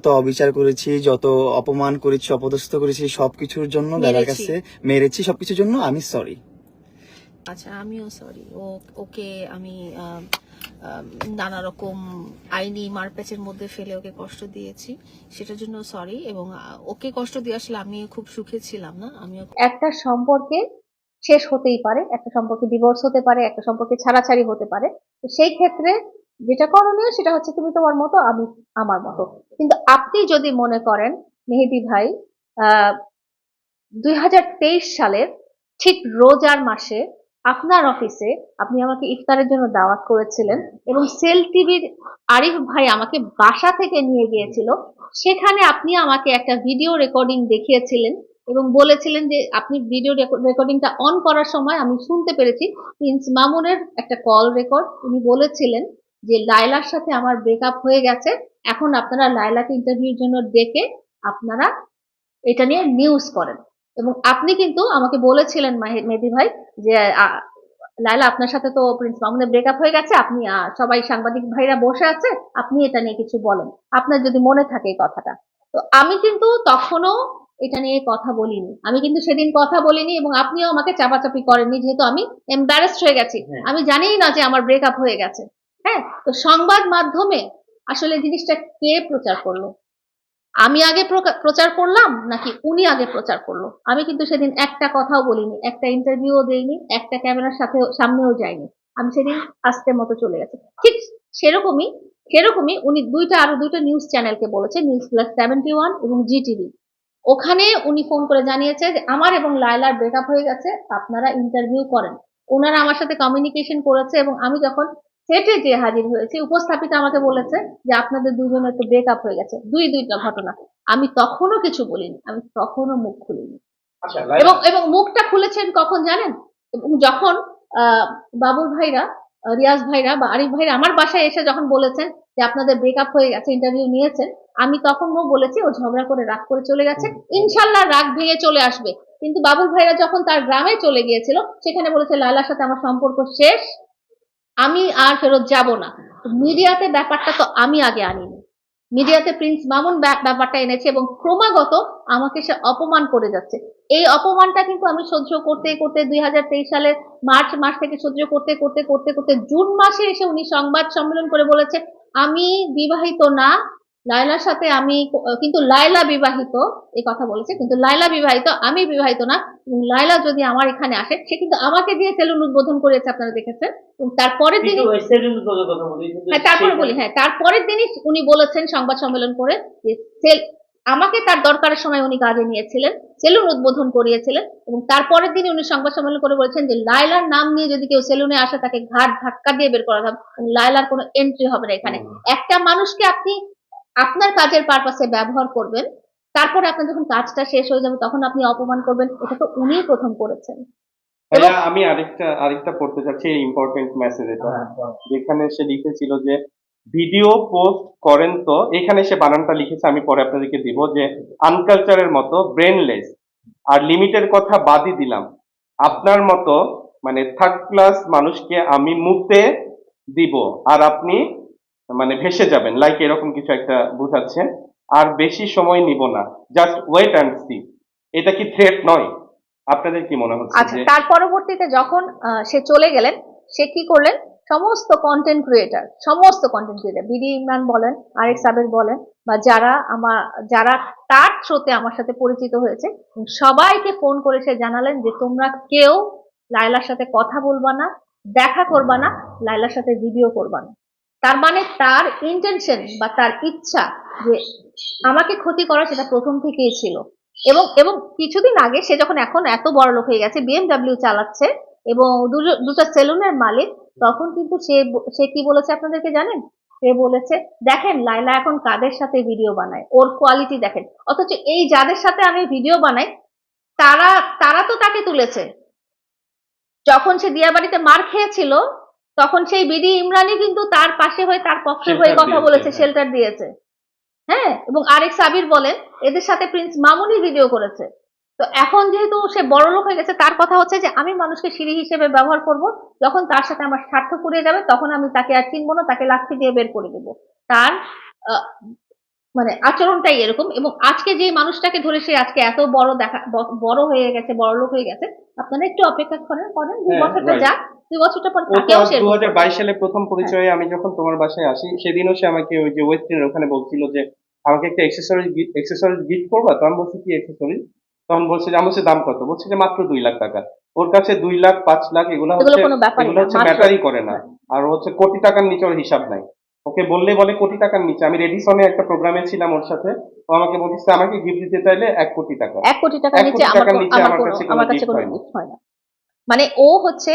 যত অবিচার করেছি যত অপমান করেছি অপদস্থ করেছি সবকিছুর জন্য দাদার মেরেছি। কাছে মেরেছি সবকিছুর জন্য আমি সরি আচ্ছা আমিও সরি ও ওকে আমি আম, আম, নানা রকম আইনি মারপ্যাচের মধ্যে ফেলে ওকে কষ্ট দিয়েছি। সেটার জন্য সরি এবং ওকে কষ্ট দিয়ে আসলে আমি খুব সুখে ছিলাম না? আমিও একটা সম্পর্কে শেষ হতেই পারে একটা সম্পর্কে ডিভোর্স হতে পারে একটা সম্পর্কে ছাড়াছাড়ি হতে পারে। তো সেই ক্ষেত্রে যেটা করণীয় সেটা হচ্ছে তুমি তোমার মতো, আমি আমার মতো। কিন্তু আপনি যদি মনে করেন, মেহেদি ভাই দুই সালের ঠিক রোজার মাসে আপনার অফিসে আপনি আমাকে ইফতারের জন্য দাওয়াত করেছিলেন এবং সেল টিভির আরিফ ভাই আমাকে বাসা থেকে নিয়ে গিয়েছিল, সেখানে আপনি আমাকে একটা ভিডিও রেকর্ডিং দেখিয়েছিলেন এবং বলেছিলেন যে আপনি ভিডিও রেকর্ডিংটা অন করার সময় আমি শুনতে পেরেছি, প্রিন্স মামুনের একটা কল রেকর্ড, উনি বলেছিলেন যে লায়লার সাথে আমার ব্রেকআপ হয়ে গেছে এখন আপনারা লায়লাকে ইন্টারভিউর জন্য ডেকে আপনারা এটা নিয়ে নিউজ করেন। এবং আপনি কিন্তু আমাকে বলেছিলেন মাহে- মেহেদি ভাই যে লায়লা আপনার সাথে তো প্রিন্স মামুনের ব্রেকআপ হয়ে গেছে আপনি সবাই সাংবাদিক ভাইরা বসে আছে আপনি এটা নিয়ে কিছু বলেন। আপনার যদি মনে থাকে এই কথাটা। তো আমি কিন্তু তখনও এটা নিয়ে কথা বলিনি। আমি কিন্তু সেদিন কথা বলিনি এবং আপনিও আমাকে চাপাচাপি করেননি যেহেতু আমি এম্বারেসড হয়ে গেছি। হ্যাঁ। আমি জানিই না যে আমার ব্রেকআপ হয়ে গেছে। হ্যাঁ তো সংবাদ মাধ্যমে আসলে জিনিসটা কে প্রচার করল? আমি আগে প্রচার করলাম নাকি উনি আগে প্রচার করল? আমি কিন্তু সেদিন একটা কথাও বলিনি, একটা ইন্টারভিউও দেইনি, একটা ক্যামেরার সাথে সামনেও যাইনি। আমি সেদিন আস্তে মতো চলে গেছি। ঠিক সেরকমই সেরকমই উনি দুইটা, আরও দুইটা নিউজ চ্যানেলকে বলেছে নিউজ প্লাস সেভেন্টি ওয়ান এবং জি টিভি ওখানে উনি ফোন করে জানিয়েছে যে আমার এবং লায়লার ব্রেকআপ হয়ে গেছে, আপনারা ইন্টারভিউ করেন। ওনারা আমার সাথে কমিউনিকেশন করেছে এবং আমি যখন সেটে যে হাজির হয়েছে উপস্থাপিকা আমাকে বলেছে যে আপনাদের দুজনের তো ব্রেকআপ হয়ে গেছে। দুই দুইটা ঘটনা। আমি তখনও কিছু বলিনি আমি তখনও মুখ খুলিনি। আচ্ছা এবং এবং মুখটা খুলেছেন কখন জানেন? এবং যখন আহ, বাবুল ভাইরা রিয়াজ ভাইরা বা আরিফ ভাইরা আমার বাসায় এসে যখন বলেছেন যে আপনাদের ব্রেকআপ হয়ে গেছে ইন্টারভিউ নিয়েছেন আমি তখন তখনও বলেছি ও ঝগড়া করে রাগ করে চলে গেছে। ইনশাল্লাহ রাগ ভেঙে চলে আসবে। কিন্তু বাবুল ভাইরা যখন তার গ্রামে চলে গিয়েছিল সেখানে বলেছে লালার সাথে আমার সম্পর্ক শেষ। আমি আর ফেরত যাব না। মিডিয়াতে ব্যাপারটা তো আমি আগে আনিনি। মিডিয়াতে প্রিন্স মামুন ব্যাপ- ব্যাপারটা এনেছে এবং ক্রমাগত আমাকে সে অপমান করে যাচ্ছে। এই অপমানটা কিন্তু আমি সহ্য করতে করতে দুই হাজার তেইশ সালের মার্চ মাস থেকে সহ্য করতে করতে করতে করতে জুন মাসে এসে উনি সংবাদ সম্মেলন করে বলেছে, আমি বিবাহিত না লায়লার সাথে আমি কিন্তু লায়লা বিবাহিত এই কথা বলেছে কিন্তু লায়লা বিবাহিত আমি বিবাহিত না লায়লা যদি আমার এখানে আসে সে কিন্তু আমাকে দিয়ে সেলুন উদ্বোধন করেছে আপনারা দেখেছেন এবং তারপরের দিনই হ্যাঁ তারপরে বলি হ্যাঁ তারপরের দিনই উনি বলেছেন সংবাদ সম্মেলন করে যে সেল আমাকে তার দরকারের সময় উনি কাজে নিয়েছিলেন সেলুন উদ্বোধন করিয়েছিলেন এবং তারপরের দিনই উনি সংবাদ সম্মেলন করে বলেছেন যে লায়লার নাম নিয়ে যদি কেউ সেলুনে আসে তাকে ঘাট ধাক্কা দিয়ে বের করা হবে লায়লার কোনো এন্ট্রি হবে না এখানে। একটা মানুষকে আপনি আপনার কাজের পারপাসে ব্যবহার করবেন তারপরে আপনার যখন কাজটা শেষ হয়ে যাবে তখন আপনি অপমান করবেন এটা তো উনিই প্রথম করেছেন। ভাইয়া আমি আরেকটা আরেকটা পড়তে চাচ্ছি এই ইম্পর্টেন্ট মেসেজ এটা। যেখানে সে লিখেছিল যে ভিডিও পোস্ট করেন তো। এখানে সে বানানটা লিখেছে আমি পরে আপনাদেরকে দিব যে আনকালচারের মতো ব্রেনলেস আর লিমিটের কথা বাদই দিলাম। আপনার মতো মানে থার্ড ক্লাস মানুষকে আমি মুতে দিব। আর আপনি মানে ভেসে যাবেন লাইক এরকম কিছু একটা বোঝাচ্ছে আর বেশি সময় নিব না জাস্ট ওয়েট অ্যান্ড সি এটা কি থ্রেট নয়? আপনাদের কি মনে হচ্ছে আচ্ছা তার পরবর্তীতে যখন সে চলে গেলেন সে কি করলেন? সমস্ত কন্টেন্ট ক্রিয়েটার সমস্ত কন্টেন্ট ক্রিয়েটার বিডি ইমরান বলেন আরেক সাবের বলেন বা যারা আমার যারা তার থ্রোতে আমার সাথে পরিচিত হয়েছে সবাইকে ফোন করে সে জানালেন যে তোমরা কেউ লায়লার সাথে কথা বলবা না দেখা করবা না লাইলার সাথে ভিডিও করবা না। তার মানে তার ইন্টেনশন বা তার ইচ্ছা যে আমাকে ক্ষতি করা সেটা প্রথম থেকেই ছিল। এবং এবং কিছুদিন আগে সে যখন এখন এত বড় লোক হয়ে গেছে বিএমডাব্লিউ চালাচ্ছে এবং দুটো সেলুনের মালিক, তখন কিন্তু সে সে কি বলেছে আপনাদেরকে জানেন? সে বলেছে, দেখেন লাইলা এখন কাদের সাথে ভিডিও বানায়? ওর কোয়ালিটি দেখেন। অথচ এই যাদের সাথে আমি ভিডিও বানাই, তারা তারা তো তাকে তুলেছে। যখন সে দিয়াবাড়িতে মার খেয়েছিল তখন সেই বিডি ইমরানই কিন্তু তার পাশে হয়ে তার পক্ষে হয়ে কথা বলেছে হ্যাঁ। শেল্টার দিয়েছে। হ্যাঁ? এবং আরেক সাবির বলেন এদের সাথে প্রিন্স মামুনি ভিডিও করেছে। তো এখন যেহেতু সে বড় লোক হয়ে গেছে তার কথা হচ্ছে যে আমি মানুষকে সিঁড়ি হিসেবে ব্যবহার করব যখন তার সাথে আমার স্বার্থ ফুরিয়ে যাবে তখন আমি তাকে আর চিনবো না তাকে লাক্ষি দিয়ে বের করে দেবো। তার মানে আচরণটাই এরকম এবং আজকে যে মানুষটাকে ধরে সে আজকে এত বড় দেখা বড় হয়ে গেছে বড় লোক হয়ে গেছে আপনারা একটু অপেক্ষা করেন করেন দুই হ্যাঁ, বছরটা. যাক দুই বছরটা পর তাকেও সে দু হাজার বাইশ সালে প্রথম পরিচয়ে আমি যখন তোমার বাসায় আসি সেদিনও সে আমাকে ওই যে ওখানে বলছিল যে আমাকে একটা এক্সেসরিজ এক্সেসরিজ গিফট করবা? তো আমি বলছি কি এক্সেসরিজ তখন বলছে যে আমার হচ্ছে দাম কত? বলছে যে মাত্র দুই লাখ টাকা। ওর কাছে দুই লাখ পাঁচ লাখ এগুলো হচ্ছে এগুলো হচ্ছে ম্যাটারই করে না। আর হচ্ছে কোটি টাকার নিচে হিসাব নাই। ওকে বললে বলে কোটি টাকার নিচে। আমি রেডিসনে একটা প্রোগ্রামে ছিলাম ওর সাথে। ও আমাকে বলছে আমাকে গিফট দিতে চাইলে এক কোটি টাকা। এক কোটি টাকার নিচে আমার কাছে কোনো আমার কাছে কোনো হয় হয় না। মানে ও হচ্ছে